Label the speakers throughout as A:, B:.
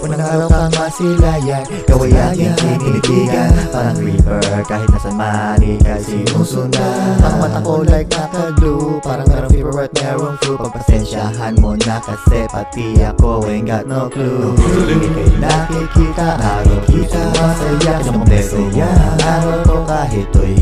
A: Unang araw kang masilayan Ikaw ay aking tinitigan. Parang creeper kahit nasa mani Kahit sinusundan. Ang mata ko like nakaglue Parang merong fever at merong flu. Pagpasensyahan mo na kasi pati ako ain't got no clue. Ika'y nakikita, araw kita. Masaya, kinong beso yan. Araw ko kahit to'y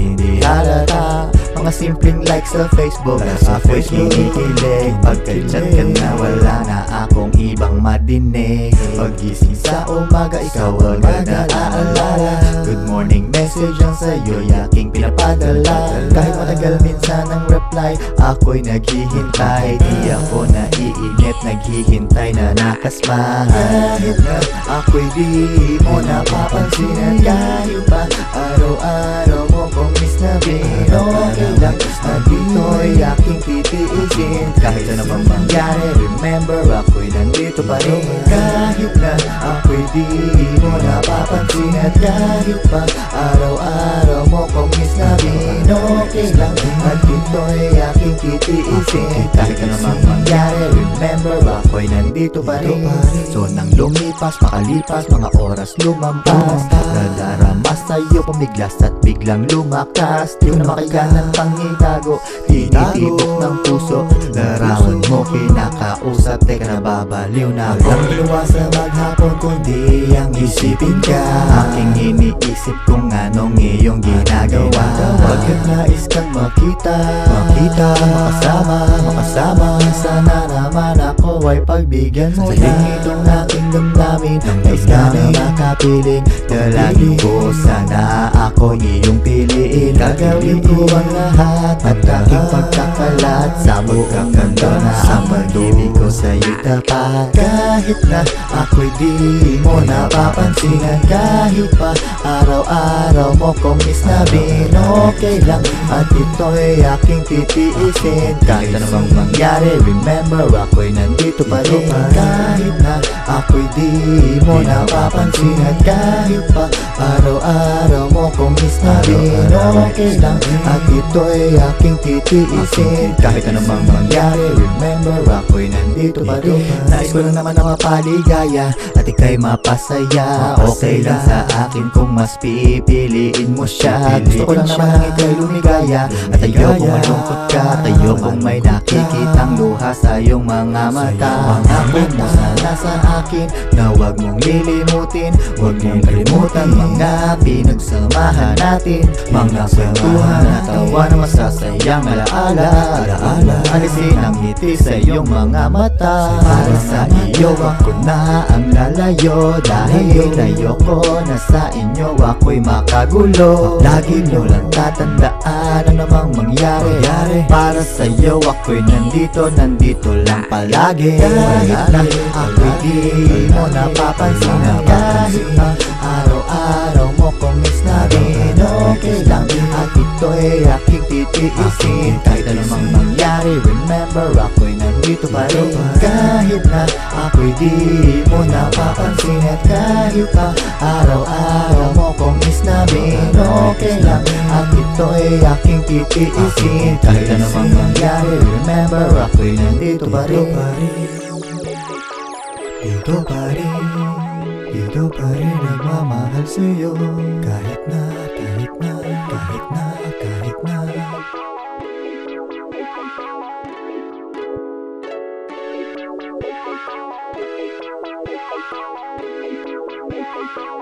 A: mga simpleng like sa Facebook Ako'y kinikilig Pagka-chat ka na wala na akong ibang madinig. Pagising sa umaga ikaw agad na aalala Good morning message ang sa'yo aking pinapadala. Kahit matagal minsan ang reply Ako'y naghihintay. Di ako naiinit Naghihintay na nakasmahan. Kahit na ako'y di mo napapansin At kahit pa araw-araw mo kong miss na Okay lang na dito'y aking titiisin. Kahit ano bang mangyari Remember ako'y nandito pa rin. Kahit na ako'y di mo napapansin At kahit pa araw-araw mo kong miss na Okay lang at dito'y aking titiisin Kahit bang Remember ako'y nandito pa rin. So nang lumipas, makalipas Mga oras lumampas. Nadarama sa'yo pumiglas at biglang lumakas. Di ko na makaganan pang itago Tinitibok ng puso. Larawan mo kinakausap. Teka nababaliw na Walang luwa sa maghapon kundi ang isipin ka. Aking iniisip kung anong iyong ginagawa nais kang makita. Makita, makasama, makasama. Sana naman ako ay pagbigyan mo na Itong aking damdamin. Nais ka na makapiling Dalagin ko sana ako iyong piliin. Gagawin ko ang lahat At aking pagkakalat Sa mundo na ang pag-ibig ko sa'yo tapat. Kahit na ako'y di mo napapansin At kahit pa araw-araw mo kong isnabin Okay lang at ito'y aking titiisin. Kahit ano bang mangyari Remember ako'y nandito pa rin. Kahit na ako'y di mo napapansin At kahit pa araw-araw mo kong isnabin Okay lang at ito'y aking titiisin Kahit bang mangyari Remember ako'y nandito pa rin. Nais ko lang naman na mapaligaya At ika'y mapasaya. Okay lang sa akin kung mas pipiliin mo siya. Gusto ko lang naman ang ika'y lumigaya At ayokong malungkot ka At ayokong may nakikitang luha sa iyong mga mata. Pangako mo sana sa akin Na huwag mong lilimutin. Huwag mong kalimutan Mga pinagsamahan natin Mga kwentuhan at tawa na masasayang alaala. Alaala Alisin ang ngiti sa iyong mga mata. Para sa iyo ako na ang lalayo. Dahil ayoko na sa inyo ako'y makagulo. Lagi nyo lang tatandaan ano namang mangyari. Para sa iyo ako'y nandito, nandito lang palagi. Kahit na ako'y di mo napapansin. Kahit na araw-araw mo kong ito'y aking titiisin. Kahit anumang mangyari Remember ako'y nandito pa rin. Kahit na ako'y di mo napapansin At kahit pa araw-araw mo kong isnabin Okay lang. at ito'y aking titiisin. Kahit anumang mangyari Remember ako'y nandito pa rin. Dito pa rin Dito pa rin nagmamahal sa'yo Kahit na, kahit na, kahit na, kahit na
B: Thank you.